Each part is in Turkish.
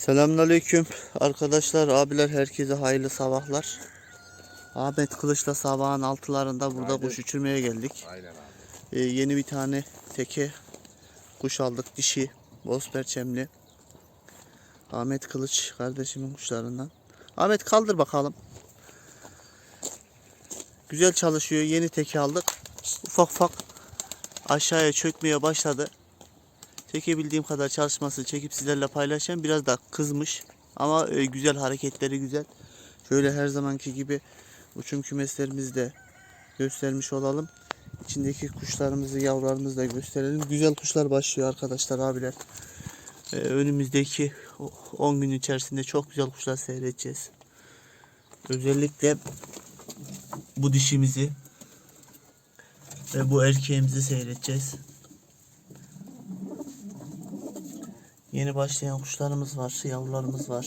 Selamünaleyküm arkadaşlar, abiler herkese hayırlı sabahlar. Ahmet Kılıç'la sabahın altılarında burada Haydi. kuş uçurmaya geldik. Aynen abi. Ee, yeni bir tane teke kuş aldık dişi, boz perçemli. Ahmet Kılıç kardeşimin kuşlarından. Ahmet kaldır bakalım. Güzel çalışıyor, yeni teke aldık. Ufak ufak aşağıya çökmeye başladı. Çekebildiğim kadar çalışmasını çekip sizlerle paylaşacağım. Biraz da kızmış ama e, güzel hareketleri güzel. Şöyle her zamanki gibi uçum kümeslerimizi de göstermiş olalım. İçindeki kuşlarımızı, yavrularımızı da gösterelim. Güzel kuşlar başlıyor arkadaşlar, abiler. E, önümüzdeki o- 10 gün içerisinde çok güzel kuşlar seyredeceğiz. Özellikle bu dişimizi ve bu erkeğimizi seyredeceğiz. Yeni başlayan kuşlarımız var, yavrularımız var.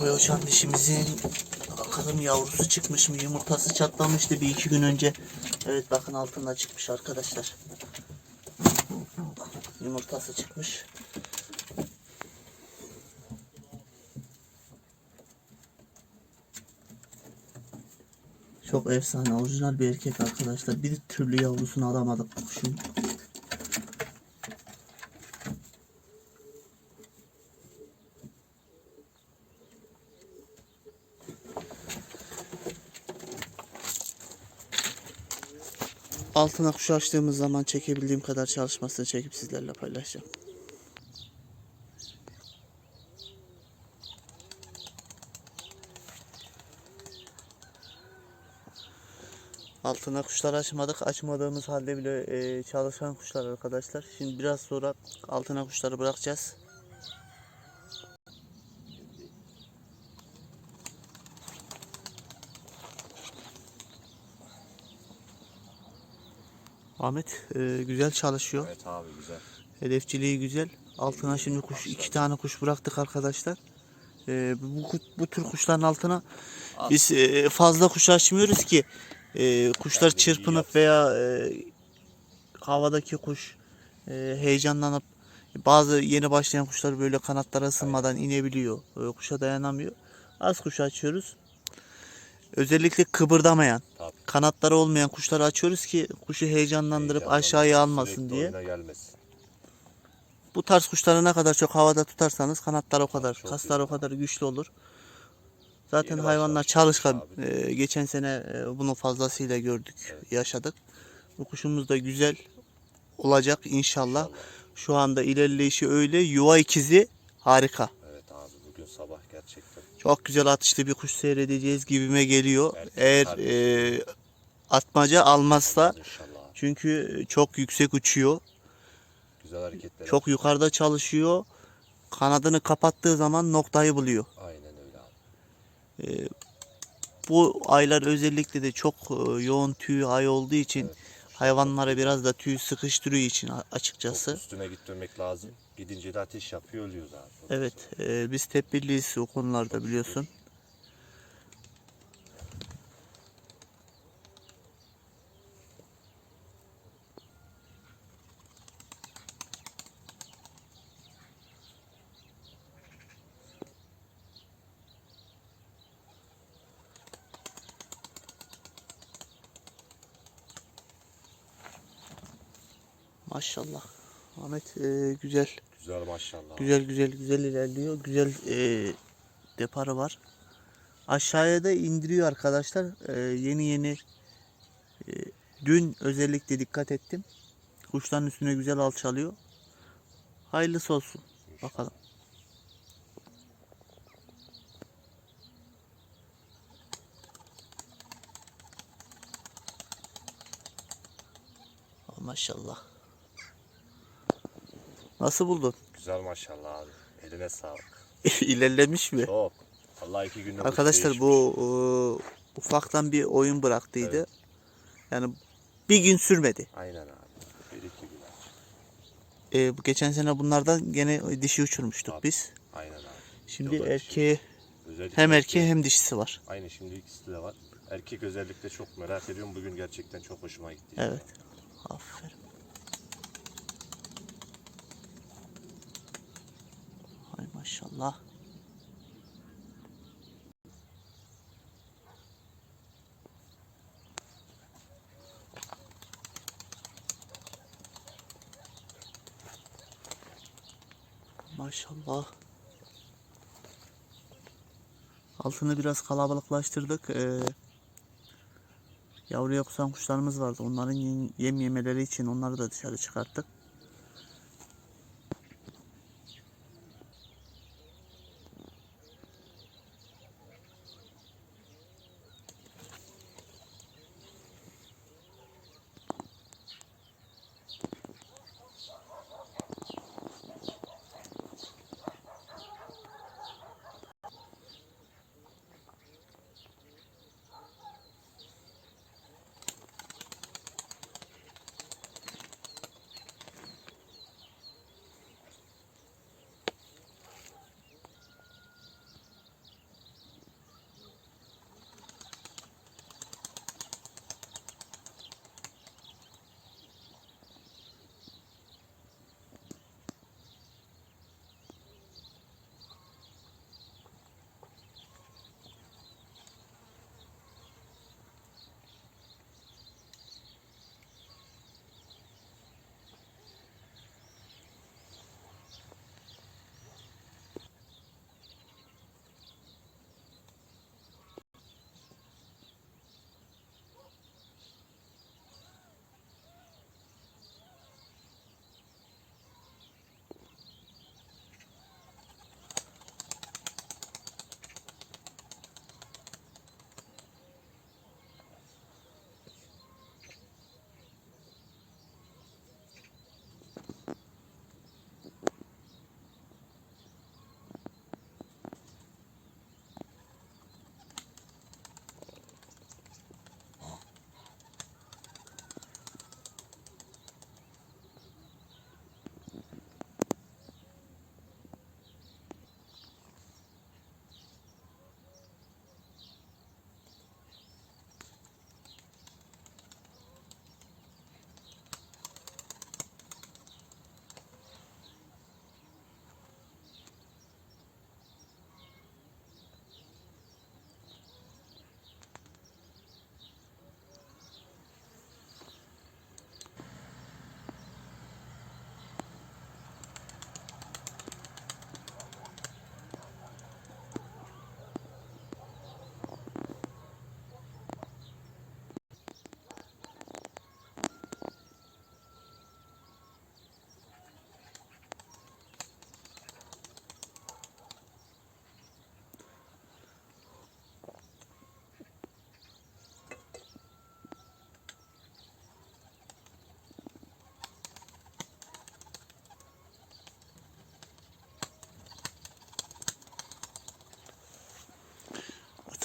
Boyoşan dişimizin bakalım yavrusu çıkmış mı? Yumurtası çatlamıştı bir iki gün önce. Evet bakın altında çıkmış arkadaşlar. Yumurtası çıkmış. Çok efsane orijinal bir erkek arkadaşlar. Bir türlü yavrusunu alamadık bu kuşun. Altına kuş açtığımız zaman çekebildiğim kadar çalışmasını çekip sizlerle paylaşacağım. Altına kuşlar açmadık. Açmadığımız halde bile e, çalışan kuşlar arkadaşlar. Şimdi biraz sonra altına kuşları bırakacağız. Ahmet e, güzel çalışıyor. Evet abi güzel. Hedefçiliği güzel. Altına şimdi kuş iki tane kuş bıraktık arkadaşlar. Ee, bu, bu, tür kuşların altına biz e, fazla kuş açmıyoruz ki e, kuşlar çırpınıp veya e, havadaki kuş e, heyecanlanıp bazı yeni başlayan kuşlar böyle kanatlara ısınmadan inebiliyor. E, kuşa dayanamıyor. Az kuş açıyoruz. Özellikle kıpırdamayan. Kanatları olmayan kuşları açıyoruz ki kuşu heyecanlandırıp aşağıya almasın diye. gelmesin. Bu tarz kuşları ne kadar çok havada tutarsanız kanatlar o kadar, Çok kaslar o kadar güçlü olur. Zaten Yeni hayvanlar çalışkan. Ee, geçen sene e, bunu fazlasıyla gördük, Evet. yaşadık. Bu kuşumuz da güzel olacak inşallah. Şu anda ilerleyişi öyle. Yuva ikizi harika. Evet abi bugün sabah gerçekten. Çok güzel atışlı bir kuş seyredeceğiz gibime geliyor. Eğer e, atmaca almazsa çünkü çok yüksek uçuyor. Güzel hareketler. Çok yukarıda çalışıyor. Kanadını kapattığı zaman noktayı buluyor. Aynen öyle abi. Bu aylar özellikle de çok e, yoğun tüy ay olduğu için Evet. hayvanlara biraz da tüy sıkıştırıyor için a- Çok açıkçası. üstüne gitmemek lazım. Gidince de ateş yapıyor ölüyoruz abi. Evet, e, biz tedbirliyiz o konularda biliyorsun. Maşallah. Ahmet e, güzel. Güzel maşallah. Güzel güzel güzel ilerliyor. Güzel e, deparı var. Aşağıya da indiriyor arkadaşlar. E, yeni yeni e, dün özellikle dikkat ettim. Kuşların üstüne güzel alçalıyor. Hayırlısı olsun. Bakalım. Oh, Maşallah. Nasıl buldun? Güzel maşallah abi. Eline sağlık. İlerlemiş mi? Çok. Allah iki günde Arkadaşlar bu e, ufaktan bir oyun bıraktıydı. Yani bir gün sürmedi. Aynen abi. Bir iki gün. e, bu geçen sene bunlardan gene dişi uçurmuştuk Tabii. biz. Aynen abi. Şimdi erkeği Özellikle hem erkeği hem dişisi var. Aynı şimdi ikisi de var. Erkek özellikle çok merak ediyorum. Bugün gerçekten çok hoşuma gitti. Evet. Aferin. Maşallah. Maşallah. Altını biraz kalabalıklaştırdık. Ee, Yavruya kusan kuşlarımız vardı. Onların yem, yem yemeleri için onları da dışarı çıkarttık.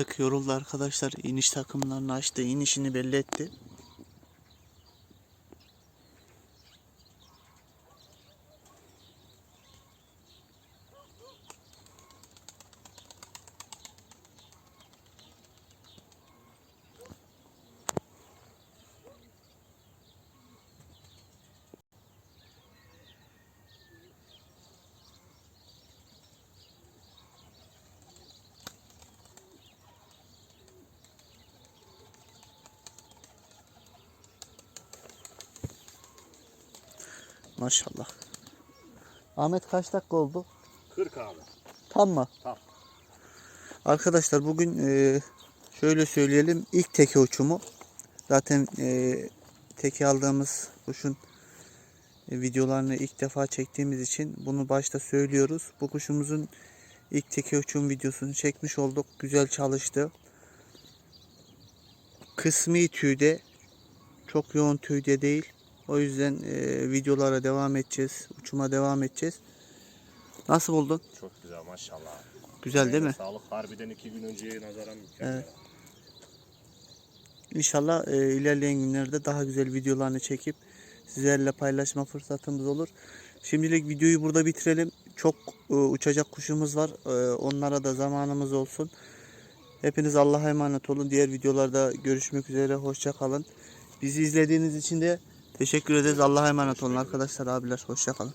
Artık yoruldu arkadaşlar. İniş takımlarını açtı. inişini belli etti. Maşallah. Ahmet kaç dakika oldu? 40 abi. Tam mı? Tam. Arkadaşlar bugün e, şöyle söyleyelim ilk teke uçumu. Zaten e, teke aldığımız kuşun e, videolarını ilk defa çektiğimiz için bunu başta söylüyoruz. Bu kuşumuzun ilk teke uçum videosunu çekmiş olduk. Güzel çalıştı. Kısmi tüyde çok yoğun tüyde değil. O yüzden e, videolara devam edeceğiz. Uçuma devam edeceğiz. Nasıl buldun? Çok güzel maşallah. Güzel değil mi? Sağlık harbiden iki gün önceye nazaran mükemmel. Evet. İnşallah e, ilerleyen günlerde daha güzel videolarını çekip sizlerle paylaşma fırsatımız olur. Şimdilik videoyu burada bitirelim. Çok e, uçacak kuşumuz var. E, onlara da zamanımız olsun. Hepiniz Allah'a emanet olun. Diğer videolarda görüşmek üzere. Hoşça kalın. Bizi izlediğiniz için de teşekkür ederiz. Allah'a emanet olun arkadaşlar, abiler. Hoşça kalın.